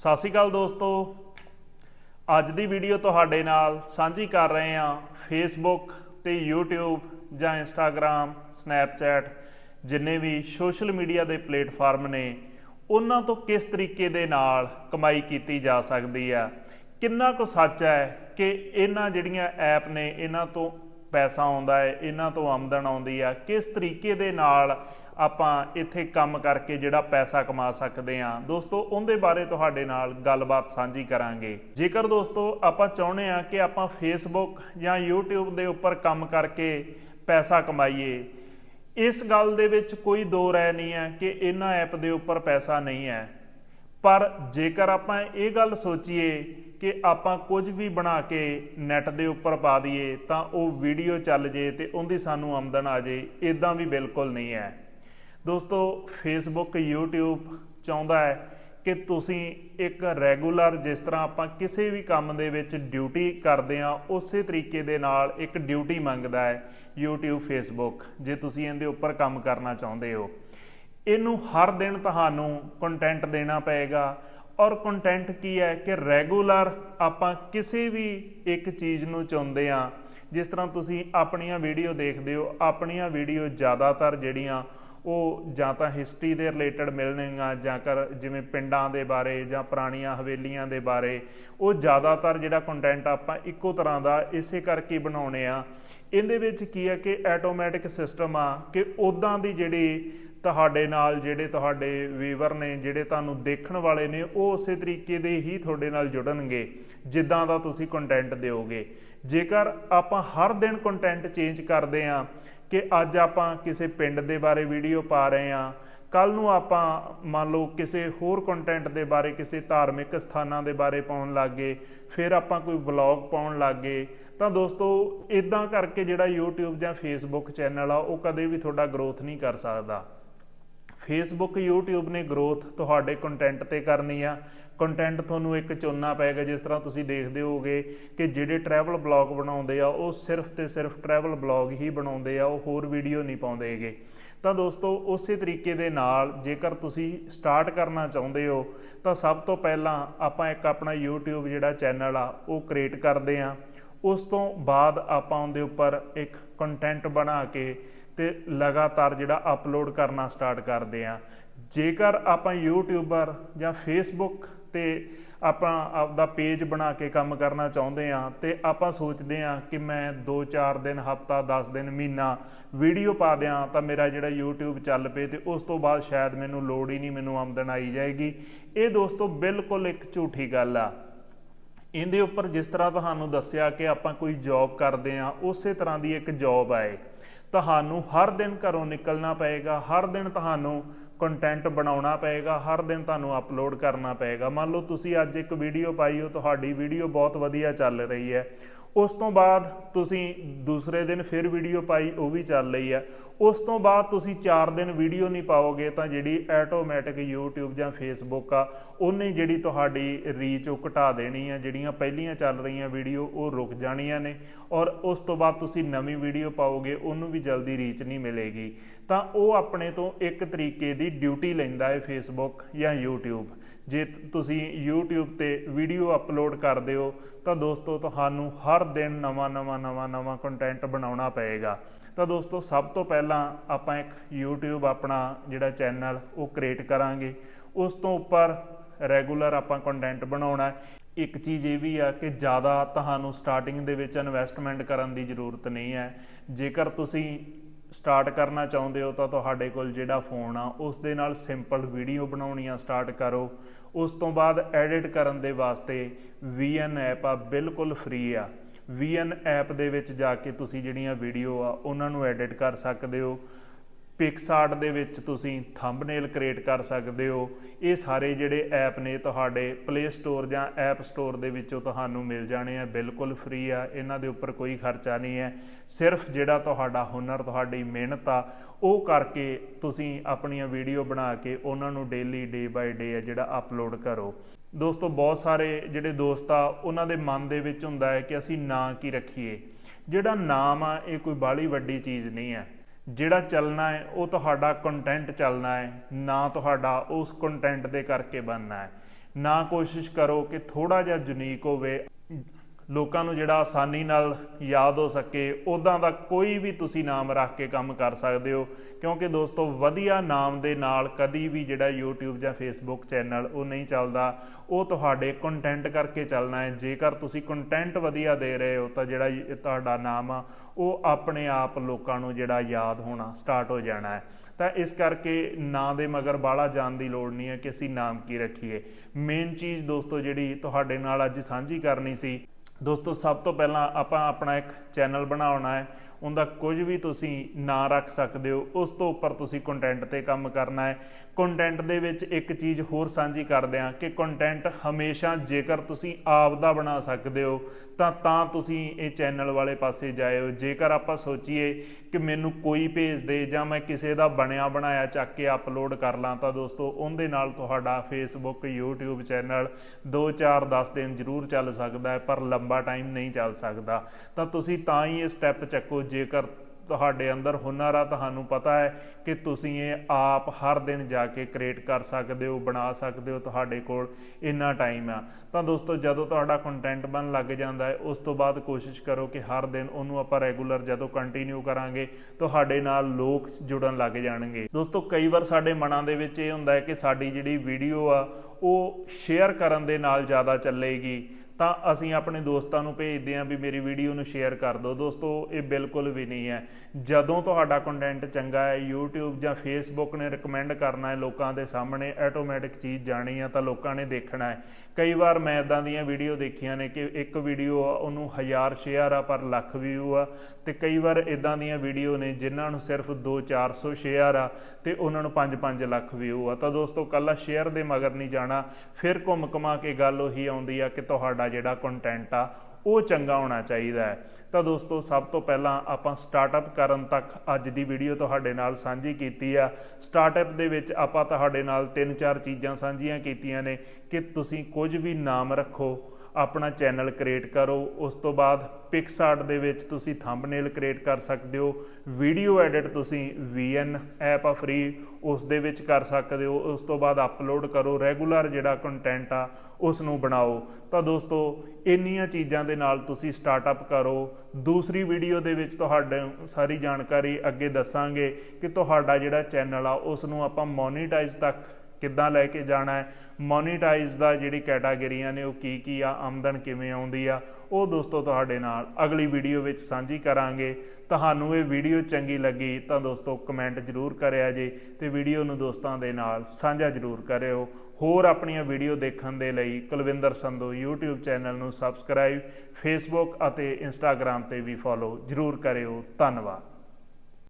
ਸਤਿ ਸ਼੍ਰੀ ਅਕਾਲ ਦੋਸਤੋ। ਅੱਜ ਦੀ ਵੀਡੀਓ ਤੁਹਾਡੇ ਨਾਲ ਸਾਂਝੀ ਕਰ ਰਹੇ ਹਾਂ ਫੇਸਬੁੱਕ ਤੇ YouTube ਜਾਂ Instagram, Snapchat, ਜਿੰਨੇ ਵੀ ਸੋਸ਼ਲ ਮੀਡੀਆ ਦੇ ਪਲੇਟਫਾਰਮ ਨੇ, ਉਹਨਾਂ ਤੋਂ ਕਿਸ ਤਰੀਕੇ ਦੇ ਨਾਲ ਕਮਾਈ ਕੀਤੀ ਜਾ ਸਕਦੀ ਆ ਕਿੰਨਾ ਕੁ ਸੱਚ ਹੈ ਕਿ ਇਹਨਾਂ ਜਿਹੜੀਆਂ ਐਪ ਨੇ, ਇਹਨਾਂ ਤੋਂ ਪੈਸਾ ਆਉਂਦਾ ਹੈ, ਇਹਨਾਂ ਤੋਂ ਆਮਦਨ ਆਉਂਦੀ ਆ ਕਿਸ ਤਰੀਕੇ ਦੇ ਨਾਲ ਆਪਾਂ ਇੱਥੇ ਕੰਮ ਕਰਕੇ ਜਿਹੜਾ ਪੈਸਾ ਕਮਾ ਸਕਦੇ ਆ ਦੋਸਤੋ, ਉਹਦੇ ਬਾਰੇ ਤੁਹਾਡੇ ਨਾਲ ਗੱਲਬਾਤ ਸਾਂਝੀ ਕਰਾਂਗੇ। ਜੇਕਰ ਦੋਸਤੋ, ਆਪਾਂ ਚਾਹੁੰਦੇ ਆ ਕਿ ਆਪਾਂ ਫੇਸਬੁੱਕ ਜਾਂ YouTube ਦੇ ਉੱਪਰ ਕੰਮ ਕਰਕੇ ਪੈਸਾ ਕਮਾਈਏ, ਇਸ ਗੱਲ ਦੇ ਵਿੱਚ ਕੋਈ ਦੋ ਰਾਏ ਨਹੀਂ ਹੈ ਕਿ ਇਹਨਾਂ ਐਪ ਦੇ ਉੱਪਰ ਪੈਸਾ ਨਹੀਂ ਹੈ। ਪਰ ਜੇਕਰ ਆਪਾਂ ਇਹ ਗੱਲ ਸੋਚੀਏ ਕਿ ਆਪਾਂ ਕੁਝ ਵੀ ਬਣਾ ਕੇ ਨੈਟ ਦੇ ਉੱਪਰ ਪਾ ਦਈਏ, ਤਾਂ ਉਹ ਵੀਡੀਓ ਚੱਲ ਜੇ ਤੇ ਉਹਦੀ ਸਾਨੂੰ ਆਮਦਨ ਆ ਜੇ ਇਦਾਂ ਵੀ ਬਿਲਕੁਲ ਨਹੀਂ ਹੈ। ਦੋਸਤੋ ਫੇਸਬੁੱਕ YouTube ਚਾਹੁੰਦਾ ਹੈ ਕਿ ਤੁਸੀਂ ਇੱਕ ਰੈਗੂਲਰ ਜਿਸ ਤਰ੍ਹਾਂ ਆਪਾਂ ਕਿਸੇ ਵੀ ਕੰਮ ਦੇ ਵਿੱਚ ਡਿਊਟੀ ਕਰਦੇ ਆ ਉਸੇ ਤਰੀਕੇ ਦੇ ਨਾਲ ਇੱਕ ਡਿਊਟੀ ਮੰਗਦਾ ਹੈ YouTube, Facebook, ਜੇ ਤੁਸੀਂ ਇਹਦੇ ਉੱਪਰ ਕੰਮ ਕਰਨਾ ਚਾਹੁੰਦੇ ਹੋ। ਇਹਨੂੰ ਹਰ ਦਿਨ ਤੁਹਾਨੂੰ ਕੰਟੈਂਟ ਦੇਣਾ ਪਏਗਾ ਔਰ ਕੰਟੈਂਟ ਕੀ ਹੈ ਕਿ ਰੈਗੂਲਰ ਆਪਾਂ ਕਿਸੇ ਵੀ ਇੱਕ ਚੀਜ਼ ਨੂੰ ਚੁਣਦੇ ਆ ਜਿਸ ਤਰ੍ਹਾਂ ਤੁਸੀਂ ਆਪਣੀਆਂ ਵੀਡੀਓ ਦੇਖਦੇ ਹੋ, ਆਪਣੀਆਂ ਵੀਡੀਓ ਜ਼ਿਆਦਾਤਰ ਜਿਹੜੀਆਂ ਉਹ ਜਾਂ ਤਾਂ ਹਿਸਟਰੀ ਦੇ ਰਿਲੇਟਡ ਮਿਲਣਗੀਆਂ, ਜਾਂ ਕਰ ਜਿਵੇਂ ਪਿੰਡਾਂ ਦੇ ਬਾਰੇ ਜਾਂ ਪੁਰਾਣੀਆਂ ਹਵੇਲੀਆਂ ਦੇ ਬਾਰੇ, ਉਹ ਜ਼ਿਆਦਾਤਰ ਜਿਹੜਾ ਕੰਟੈਂਟ ਆਪਾਂ ਇੱਕੋ ਤਰ੍ਹਾਂ ਦਾ ਇਸੇ ਕਰਕੇ ਬਣਾਉਣੇ ਆ। ਇਹਦੇ ਵਿੱਚ ਕੀ ਹੈ ਕਿ ਆਟੋਮੈਟਿਕ ਸਿਸਟਮ ਆ ਕਿ ਉਦਾਂ ਦੀ ਜਿਹੜੀ ਤੁਹਾਡੇ ਨਾਲ ਜਿਹੜੇ ਤੁਹਾਡੇ ਵੀਵਰ ਨੇ, ਜਿਹੜੇ ਤੁਹਾਨੂੰ ਦੇਖਣ ਵਾਲੇ ਨੇ, ਉਹ ਉਸੇ ਤਰੀਕੇ ਦੇ ਹੀ ਤੁਹਾਡੇ ਨਾਲ ਜੁੜਨਗੇ, ਜਿੱਦਾਂ ਦਾ ਤੁਸੀਂ ਕੰਟੈਂਟ ਦਿਓਗੇ। ਜੇਕਰ ਆਪਾਂ ਹਰ ਦਿਨ ਕੰਟੈਂਟ ਚੇਂਜ ਕਰਦੇ ਆ ਕਿ ਅੱਜ ਆਪਾਂ ਕਿਸੇ ਪਿੰਡ ਦੇ ਬਾਰੇ ਵੀਡੀਓ ਪਾ ਰਹੇ ਹਾਂ। ਕੱਲ ਨੂੰ ਆਪਾਂ ਮੰਨ ਲਓ ਕਿਸੇ ਹੋਰ ਕੰਟੈਂਟ ਦੇ ਬਾਰੇ, ਕਿਸੇ ਧਾਰਮਿਕ ਸਥਾਨਾਂ ਦੇ ਬਾਰੇ ਪਾਉਣ ਲੱਗੇ, ਫਿਰ ਆਪਾਂ ਕੋਈ ਵਲੌਗ ਪਾਉਣ ਲੱਗੇ। ਤਾਂ ਦੋਸਤੋ ਇਦਾਂ ਕਰਕੇ ਜਿਹੜਾ YouTube ਜਾਂ Facebook ਚੈਨਲ ਆ, ਉਹ ਕਦੇ ਵੀ ਤੁਹਾਡਾ ਗਰੋਥ ਨਹੀਂ ਕਰ ਸਕਦਾ। ਫੇਸਬੁੱਕ YouTube ਨੇ ਗਰੋਥ ਤੁਹਾਡੇ ਕੰਟੈਂਟ ਤੇ ਕਰਨੀ ਆ। ਕੰਟੈਂਟ ਤੁਹਾਨੂੰ ਇੱਕ ਚੁਣਨਾ ਪਏਗਾ ਜਿਸ ਤਰ੍ਹਾਂ ਤੁਸੀਂ ਦੇਖਦੇ ਹੋਗੇ ਕਿ ਜਿਹੜੇ ਟਰੈਵਲ ਬਲੌਗ ਬਣਾਉਂਦੇ ਆ, ਉਹ ਸਿਰਫ ਤੇ ਸਿਰਫ ਟਰੈਵਲ ਬਲੌਗ ਹੀ ਬਣਾਉਂਦੇ ਆ, ਉਹ ਹੋਰ ਵੀਡੀਓ ਨਹੀਂ ਪਾਉਂਦੇ ਹੈਗੇ। ਤਾਂ ਦੋਸਤੋ, ਉਸੇ ਤਰੀਕੇ ਦੇ ਨਾਲ ਜੇਕਰ ਤੁਸੀਂ ਸਟਾਰਟ ਕਰਨਾ ਚਾਹੁੰਦੇ ਹੋ, ਤਾਂ ਸਭ ਤੋਂ ਪਹਿਲਾਂ ਆਪਾਂ ਇੱਕ ਆਪਣਾ YouTube ਜਿਹੜਾ ਚੈਨਲ ਆ, ਉਹ ਕ੍ਰੀਏਟ ਕਰਦੇ ਆ ਉਸ ਤੋਂ ਬਾਅਦ ਆਪਾਂ ਉਹਦੇ ਉੱਪਰ ਇੱਕ ਕੰਟੈਂਟ ਬਣਾ ਕੇ ਤੇ ਲਗਾਤਾਰ ਜਿਹੜਾ ਅਪਲੋਡ ਕਰਨਾ ਸਟਾਰਟ ਕਰਦੇ ਆ ਜੇਕਰ ਆਪਾਂ ਯੂਟਿਊਬਰ ਜਾਂ ਫੇਸਬੁੱਕ ਤੇ ਆਪਾਂ ਆਪਦਾ ਪੇਜ ਬਣਾ ਕੇ ਕੰਮ ਕਰਨਾ ਚਾਹੁੰਦੇ ਆ ਤੇ ਆਪਾਂ ਸੋਚਦੇ ਆ ਕਿ ਮੈਂ 2-4 ਦਿਨ, ਹਫਤਾ 10 ਦਿਨ, ਮਹੀਨਾ ਵੀਡੀਓ ਪਾ ਦਿਆਂ ਤਾਂ ਮੇਰਾ ਜਿਹੜਾ YouTube ਚੱਲ ਪਏ ਤੇ ਉਸ ਤੋਂ ਬਾਅਦ ਸ਼ਾਇਦ ਮੈਨੂੰ ਲੋੜ ਹੀ ਨਹੀਂ, ਮੈਨੂੰ ਆਮਦਨ ਆਈ ਜਾਏਗੀ। ਇਹ ਦੋਸਤੋ ਬਿਲਕੁਲ ਇੱਕ ਝੂਠੀ ਗੱਲ ਆ। ਇਹਦੇ ਉੱਪਰ ਜਿਸ ਤਰ੍ਹਾਂ ਤੁਹਾਨੂੰ ਦੱਸਿਆ ਕਿ ਆਪਾਂ ਕੋਈ ਜੌਬ ਕਰਦੇ ਆ ਉਸੇ ਤਰ੍ਹਾਂ ਦੀ ਇੱਕ ਜੌਬ ਆਏ ਤੁਹਾਨੂੰ ਹਰ ਦਿਨ ਘਰੋਂ ਨਿਕਲਣਾ ਪਏਗਾ, ਹਰ ਦਿਨ ਤੁਹਾਨੂੰ ਕੰਟੈਂਟ ਬਣਾਉਣਾ ਪਏਗਾ, ਹਰ ਦਿਨ ਤੁਹਾਨੂੰ ਅਪਲੋਡ ਕਰਨਾ ਪਏਗਾ। ਮੰਨ ਲਓ ਤੁਸੀਂ ਅੱਜ ਇੱਕ ਵੀਡੀਓ ਪਾਈ ਹੋ ਤੁਹਾਡੀ ਵੀਡੀਓ ਬਹੁਤ ਵਧੀਆ ਚੱਲ ਰਹੀ ਹੈ। ਉਸ ਤੋਂ ਬਾਅਦ ਤੁਸੀਂ ਦੂਸਰੇ ਦਿਨ ਫਿਰ ਵੀਡੀਓ ਪਾਈ, ਉਹ ਵੀ ਚੱਲ ਰਹੀ ਆ। ਉਸ ਤੋਂ ਬਾਅਦ ਤੁਸੀਂ 4 ਦਿਨ ਵੀਡੀਓ ਨਹੀਂ ਪਾਓਗੇ ਤਾਂ ਜਿਹੜੀ ਆਟੋਮੈਟਿਕ YouTube ਜਾਂ Facebook ਆ, ਉਹਨੇ ਜਿਹੜੀ ਤੁਹਾਡੀ ਰੀਚ ਉਹ ਘਟਾ ਦੇਣੀ ਆ। ਜਿਹੜੀਆਂ ਪਹਿਲੀਆਂ ਚੱਲ ਰਹੀਆਂ ਵੀਡੀਓ ਉਹ ਰੁਕ ਜਾਣੀਆਂ ਨੇ। ਔਰ ਉਸ ਤੋਂ ਬਾਅਦ ਤੁਸੀਂ ਨਵੀਂ ਵੀਡੀਓ ਪਾਓਗੇ, ਉਹਨੂੰ ਵੀ ਜਲਦੀ ਰੀਚ ਨਹੀਂ ਮਿਲੇਗੀ। ਤਾਂ ਉਹ ਆਪਣੇ ਤੋਂ ਇੱਕ ਤਰੀਕੇ ਦੀ ਡਿਊਟੀ ਲੈਂਦਾ ਹੈ Facebook ਜਾਂ YouTube ਜੇ ਤੁਸੀਂ YouTube ਤੇ ਵੀਡੀਓ ਅਪਲੋਡ ਕਰਦੇ ਹੋ, ਤਾਂ ਦੋਸਤੋ ਤੁਹਾਨੂੰ ਹਰ ਦਿਨ ਨਵਾਂ ਨਵਾਂ ਨਵਾਂ ਨਵਾਂ ਕੰਟੈਂਟ ਬਣਾਉਣਾ ਪਏਗਾ। ਤਾਂ ਦੋਸਤੋ ਸਭ ਤੋਂ ਪਹਿਲਾਂ ਆਪਾਂ ਇੱਕ YouTube ਆਪਣਾ ਜਿਹੜਾ ਚੈਨਲ ਉਹ ਕ੍ਰੀਏਟ ਕਰਾਂਗੇ। ਉਸ ਤੋਂ ਉੱਪਰ ਰੈਗੂਲਰ ਆਪਾਂ ਕੰਟੈਂਟ ਬਣਾਉਣਾ ਇੱਕ ਚੀਜ਼ ਇਹ ਵੀ ਆ ਕਿ ਜ਼ਿਆਦਾ ਤੁਹਾਨੂੰ ਸਟਾਰਟਿੰਗ ਦੇ ਵਿੱਚ ਇਨਵੈਸਟਮੈਂਟ ਕਰਨ ਦੀ ਜ਼ਰੂਰਤ ਨਹੀਂ ਹੈ। ਜੇਕਰ ਤੁਸੀਂ ਸਟਾਰਟ ਕਰਨਾ ਚਾਹੁੰਦੇ ਹੋ ਤਾਂ ਤੁਹਾਡੇ ਕੋਲ ਜਿਹੜਾ ਫੋਨ ਆ, ਉਸ ਦੇ ਨਾਲ ਸਿੰਪਲ ਵੀਡੀਓ ਬਣਾਉਣੀਆਂ ਸਟਾਰਟ ਕਰੋ। ਉਸ ਤੋਂ ਬਾਅਦ ਐਡਿਟ ਕਰਨ ਦੇ ਵਾਸਤੇ VN ਐਪ ਆ, ਬਿਲਕੁਲ ਫ੍ਰੀ ਆ। VN ਐਪ ਦੇ ਵਿੱਚ ਜਾ ਕੇ ਤੁਸੀਂ ਜਿਹੜੀਆਂ ਵੀਡੀਓ ਆ, ਉਹਨਾਂ ਨੂੰ ਐਡਿਟ ਕਰ ਸਕਦੇ ਹੋ। ਪਿਕਸਾਰਟ ਦੇ ਵਿੱਚ ਤੁਸੀਂ ਥੰਬਨੇਲ ਕ੍ਰੀਏਟ ਕਰ ਸਕਦੇ ਹੋ। ਇਹ ਸਾਰੇ ਜਿਹੜੇ ਐਪ ਨੇ ਤੁਹਾਡੇ ਪਲੇ ਸਟੋਰ ਜਾਂ ਐਪ ਸਟੋਰ ਦੇ ਵਿੱਚੋਂ ਤੁਹਾਨੂੰ ਮਿਲ ਜਾਣੇ ਆ, ਬਿਲਕੁਲ ਫ੍ਰੀ ਆ। ਇਹਨਾਂ ਦੇ ਉੱਪਰ ਕੋਈ ਖਰਚਾ ਨਹੀਂ ਹੈ। ਸਿਰਫ ਜਿਹੜਾ ਤੁਹਾਡਾ ਹੁਨਰ, ਤੁਹਾਡੀ ਮਿਹਨਤ ਆ, ਉਹ ਕਰਕੇ ਤੁਸੀਂ ਆਪਣੀਆਂ ਵੀਡੀਓ ਬਣਾ ਕੇ ਉਹਨਾਂ ਨੂੰ ਡੇਲੀ ਡੇ ਬਾਈ ਡੇ ਆ ਜਿਹੜਾ ਅਪਲੋਡ ਕਰੋ। ਦੋਸਤੋ, ਬਹੁਤ ਸਾਰੇ ਜਿਹੜੇ ਦੋਸਤ ਆ, ਉਹਨਾਂ ਦੇ ਮਨ ਦੇ ਵਿੱਚ ਹੁੰਦਾ ਹੈ ਕਿ ਅਸੀਂ ਨਾਂ ਕੀ ਰੱਖੀਏ। ਜਿਹੜਾ ਨਾਮ ਆ, ਇਹ ਕੋਈ ਬਾਹਲੀ ਵੱਡੀ ਚੀਜ਼ ਨਹੀਂ ਹੈ। ਜਿਹੜਾ ਚੱਲਣਾ ਹੈ, ਉਹ ਤੁਹਾਡਾ ਕੰਟੈਂਟ ਚੱਲਣਾ ਹੈ, ਨਾ ਤੁਹਾਡਾ ਉਸ ਕੰਟੈਂਟ ਦੇ ਕਰਕੇ ਬਣਨਾ ਹੈ। ਨਾ ਕੋਸ਼ਿਸ਼ ਕਰੋ ਕਿ ਥੋੜਾ ਜਿਹਾ ਯੂਨੀਕ ਹੋਵੇ। ਲੋਕਾਂ ਨੂੰ ਜਿਹੜਾ ਆਸਾਨੀ ਨਾਲ ਯਾਦ ਹੋ ਸਕੇ ਉਦਾਂ ਦਾ ਕੋਈ ਵੀ ਤੁਸੀਂ ਨਾਮ ਰੱਖ ਕੇ ਕੰਮ ਕਰ ਸਕਦੇ ਹੋ। ਕਿਉਂਕਿ ਦੋਸਤੋ, ਵਧੀਆ ਨਾਮ ਦੇ ਨਾਲ ਕਦੀ ਵੀ ਜਿਹੜਾ YouTube ਜਾਂ Facebook ਚੈਨਲ ਉਹ ਨਹੀਂ ਚੱਲਦਾ। ਉਹ ਤੁਹਾਡੇ ਕੰਟੈਂਟ ਕਰਕੇ ਚੱਲਣਾ ਹੈ। ਜੇਕਰ ਤੁਸੀਂ ਕੰਟੈਂਟ ਵਧੀਆ ਦੇ ਰਹੇ ਹੋ, ਤਾਂ ਜਿਹੜਾ ਤੁਹਾਡਾ ਨਾਮ ਆ, ਉਹ ਆਪਣੇ ਆਪ ਲੋਕਾਂ ਨੂੰ ਜਿਹੜਾ ਯਾਦ ਹੋਣਾ ਸਟਾਰਟ ਹੋ ਜਾਣਾ ਹੈ। ਤਾਂ ਇਸ ਕਰਕੇ ਨਾਂ ਦੇ ਮਗਰ ਬਾਲਾ ਜਾਣ ਦੀ ਲੋੜ ਨਹੀਂ ਹੈ ਕਿ ਅਸੀਂ ਨਾਮ ਕੀ ਰੱਖੀਏ। ਮੇਨ ਚੀਜ਼ ਦੋਸਤੋ ਜਿਹੜੀ ਤੁਹਾਡੇ ਨਾਲ ਅੱਜ ਸਾਂਝੀ ਕਰਨੀ ਸੀ ਦੋਸਤੋ, ਸਭ ਤੋਂ ਪਹਿਲਾਂ ਆਪਾਂ ਆਪਣਾ ਇੱਕ ਚੈਨਲ ਬਣਾਉਣਾ ਹੈ। ਉਹਦਾ ਕੁਝ ਵੀ ਤੁਸੀਂ ਨਾਂ ਰੱਖ ਸਕਦੇ ਹੋ, ਉਸ ਤੋਂ ਉੱਪਰ ਤੁਸੀਂ ਕੰਟੈਂਟ ਤੇ ਕੰਮ ਕਰਨਾ ਹੈ। ਕੰਟੈਂਟ ਦੇ ਵਿੱਚ ਇੱਕ ਚੀਜ਼ ਹੋਰ ਸਾਂਝੀ ਕਰਦੇ ਹਾਂ ਕਿ ਕੰਟੈਂਟ ਹਮੇਸ਼ਾ ਜੇਕਰ ਤੁਸੀਂ ਆਪ ਦਾ ਬਣਾ ਸਕਦੇ ਹੋ, ਤਾਂ ਤਾਂ ਤੁਸੀਂ ਇਹ ਚੈਨਲ ਵਾਲੇ ਪਾਸੇ ਜਾਇਓ ਜੇਕਰ ਆਪਾਂ ਸੋਚੀਏ ਕਿ ਮੈਨੂੰ ਕੋਈ ਭੇਜ ਦੇ ਜਾਂ ਮੈਂ ਕਿਸੇ ਦਾ ਬਣਿਆ ਬਣਾਇਆ ਚੱਕ ਕੇ ਅਪਲੋਡ ਕਰ ਲਾਂ, ਤਾਂ ਦੋਸਤੋ, ਉਹਦੇ ਨਾਲ ਤੁਹਾਡਾ ਫੇਸਬੁੱਕ YouTube ਚੈਨਲ 2 4 10 ਦਿਨ ਜ਼ਰੂਰ ਚੱਲ ਸਕਦਾ ਹੈ, ਪਰ ਲੰਬਾ ਟਾਈਮ ਨਹੀਂ ਚੱਲ ਸਕਦਾ, ਤਾਂ ਤੁਸੀਂ ਤਾਂ ਹੀ ਇਹ ਸਟੈਪ ਚੱਕੋ, ਜੇਕਰ ਤੁਹਾਡੇ ਅੰਦਰ ਹੁਨਰ ਆ, ਤੁਹਾਨੂੰ ਪਤਾ ਹੈ ਕਿ ਤੁਸੀਂ ਇਹ ਆਪ ਹਰ ਦਿਨ ਜਾ ਕੇ ਕ੍ਰੀਏਟ ਕਰ ਸਕਦੇ ਹੋ, ਬਣਾ ਸਕਦੇ ਹੋ, ਤੁਹਾਡੇ ਕੋਲ ਇੰਨਾ ਟਾਈਮ ਆ। ਤਾਂ ਦੋਸਤੋ, ਜਦੋਂ ਤੁਹਾਡਾ ਕੰਟੈਂਟ ਬਣ ਲੱਗ ਜਾਂਦਾ ਹੈ, ਉਸ ਤੋਂ ਬਾਅਦ ਕੋਸ਼ਿਸ਼ ਕਰੋ ਕਿ ਹਰ ਦਿਨ ਉਹਨੂੰ ਆਪਾਂ ਰੈਗੂਲਰ ਜਦੋਂ ਕੰਟੀਨਿਊ ਕਰਾਂਗੇ, ਤੁਹਾਡੇ ਨਾਲ ਲੋਕ ਜੁੜਨ ਲੱਗ ਜਾਣਗੇ। ਦੋਸਤੋ, ਕਈ ਵਾਰ ਸਾਡੇ ਮਨਾਂ ਦੇ ਵਿੱਚ ਇਹ ਹੁੰਦਾ ਹੈ ਕਿ ਸਾਡੀ ਜਿਹੜੀ ਵੀਡੀਓ ਆ, ਉਹ ਸ਼ੇਅਰ ਕਰਨ ਦੇ ਨਾਲ ਜ਼ਿਆਦਾ ਚੱਲੇਗੀ। ਤਾਂ ਅਸੀਂ ਆਪਣੇ ਦੋਸਤਾਂ ਨੂੰ ਭੇਜਦੇ ਹਾਂ ਵੀ ਮੇਰੀ ਵੀਡੀਓ ਨੂੰ ਸ਼ੇਅਰ ਕਰ ਦਿਓ। ਦੋਸਤੋ, ਇਹ ਬਿਲਕੁਲ ਵੀ ਨਹੀਂ ਹੈ। ਜਦੋਂ ਤੁਹਾਡਾ ਕੰਟੈਂਟ ਚੰਗਾ ਹੈ, YouTube ਜਾਂ Facebook ਨੇ ਰეკਮੈਂਡ ਕਰਨਾ ਹੈ ਲੋਕਾਂ ਦੇ ਸਾਹਮਣੇ ਆਟੋਮੈਟਿਕ ਚੀਜ਼ ਜਾਣੀ ਆ, ਤਾਂ ਲੋਕਾਂ ਨੇ ਦੇਖਣਾ ਹੈ। ਕਈ ਵਾਰ ਮੈਂ ਇਦਾਂ ਦੀਆਂ ਵੀਡੀਓ ਦੇਖੀਆਂ ਨੇ ਕਿ ਇੱਕ ਵੀਡੀਓ ਆ, ਉਹਨੂੰ ਹਜ਼ਾਰ ਸ਼ੇਅਰ ਆ, ਪਰ ਲੱਖ ਵਿਊ ਆ। ਤੇ ਕਈ ਵਾਰ ਇਦਾਂ ਦੀਆਂ ਵੀਡੀਓ ਨੇ ਜਿਨ੍ਹਾਂ ਨੂੰ ਸਿਰਫ 2-400 ਸ਼ੇਅਰ ਆ ਤੇ ਉਹਨਾਂ ਨੂੰ 5-5 ਲੱਖ ਵਿਊ ਆ। ਤਾਂ ਦੋਸਤੋ ਕੱਲਾ ਸ਼ੇਅਰ ਦੇ ਮਗਰ ਨਹੀਂ ਜਾਣਾ। ਫਿਰ ਘੁੰਮ ਘਮਾ ਕੇ ਗੱਲ ਉਹੀ ਆਉਂਦੀ ਆ ਕਿ ਤੁਹਾਡਾ ਜਿਹੜਾ ਕੰਟੈਂਟ ਆ, ਉਹ ਚੰਗਾ ਹੋਣਾ ਚਾਹੀਦਾ ਹੈ। ਤਾਂ ਦੋਸਤੋ, ਸਭ ਤੋਂ ਪਹਿਲਾਂ ਆਪਾਂ ਸਟਾਰਟਅਪ ਕਰਨ ਤੱਕ ਅੱਜ ਦੀ ਵੀਡੀਓ ਤੁਹਾਡੇ ਨਾਲ ਸਾਂਝੀ ਕੀਤੀ ਆ। ਸਟਾਰਟਅਪ ਦੇ ਵਿੱਚ ਆਪਾਂ ਤੁਹਾਡੇ ਨਾਲ ਤਿੰਨ ਚਾਰ ਚੀਜ਼ਾਂ ਸਾਂਝੀਆਂ ਕੀਤੀਆਂ ਨੇ ਕਿ ਤੁਸੀਂ ਕੁਝ ਵੀ ਨਾਮ ਰੱਖੋ ਆਪਣਾ ਚੈਨਲ ਕ੍ਰੀਏਟ ਕਰੋ। ਉਸ ਤੋਂ ਬਾਅਦ ਪਿਕਸਾਰਟ ਦੇ ਵਿੱਚ ਤੁਸੀਂ ਥੰਬਨੇਲ ਕ੍ਰੀਏਟ ਕਰ ਸਕਦੇ ਹੋ। ਵੀਡੀਓ ਐਡਿਟ ਤੁਸੀਂ VN ਐਪ ਆ ਫ੍ਰੀ ਉਸ ਦੇ ਵਿੱਚ ਕਰ ਸਕਦੇ ਹੋ। ਉਸ ਤੋਂ ਬਾਅਦ ਅਪਲੋਡ ਕਰੋ। ਰੈਗੂਲਰ ਜਿਹੜਾ ਕੰਟੈਂਟ ਆ ਉਸ ਨੂੰ ਬਣਾਓ। ਤਾਂ ਦੋਸਤੋ, ਇੰਨੀਆਂ ਚੀਜ਼ਾਂ ਦੇ ਨਾਲ ਤੁਸੀਂ ਸਟਾਰਟਅਪ ਕਰੋ। ਦੂਸਰੀ ਵੀਡੀਓ ਦੇ ਵਿੱਚ ਤੁਹਾਡੇ ਸਾਰੀ ਜਾਣਕਾਰੀ ਅੱਗੇ ਦੱਸਾਂਗੇ ਕਿ ਤੁਹਾਡਾ ਜਿਹੜਾ ਚੈਨਲ ਆ ਉਸ ਨੂੰ ਆਪਾਂ ਮੋਨੀਟਾਈਜ਼ ਤੱਕ ਕਿੱਦਾਂ ਲੈ ਕੇ ਜਾਣਾ ਹੈ ਮੋਨੀਟਾਈਜ਼ ਦਾ ਜਿਹੜੀ ਕੈਟਾਗਰੀਆਂ ਨੇ ਉਹ ਕੀ ਕੀ ਆ, ਆਮਦਨ ਕਿਵੇਂ ਆਉਂਦੀ ਆ, ਉਹ ਦੋਸਤੋ ਤੁਹਾਡੇ ਨਾਲ ਅਗਲੀ ਵੀਡੀਓ ਵਿੱਚ ਸਾਂਝੀ ਕਰਾਂਗੇ। ਤੁਹਾਨੂੰ ਇਹ ਵੀਡੀਓ ਚੰਗੀ ਲੱਗੀ ਤਾਂ ਦੋਸਤੋ ਕਮੈਂਟ ਜ਼ਰੂਰ ਕਰਿਆ ਜੇ ਤੇ ਵੀਡੀਓ ਨੂੰ ਦੋਸਤਾਂ ਦੇ ਨਾਲ ਸਾਂਝਾ ਜ਼ਰੂਰ ਕਰਿਓ। ਹੋਰ ਆਪਣੀਆਂ ਵੀਡੀਓ ਦੇਖਣ ਦੇ ਲਈ ਕੁਲਵਿੰਦਰ ਸੰਧੂ YouTube ਚੈਨਲ ਨੂੰ ਸਬਸਕ੍ਰਾਈਬ Facebook ਅਤੇ Instagram ਤੇ ਵੀ ਫੋਲੋ ਜ਼ਰੂਰ ਕਰਿਓ। ਧੰਨਵਾਦ।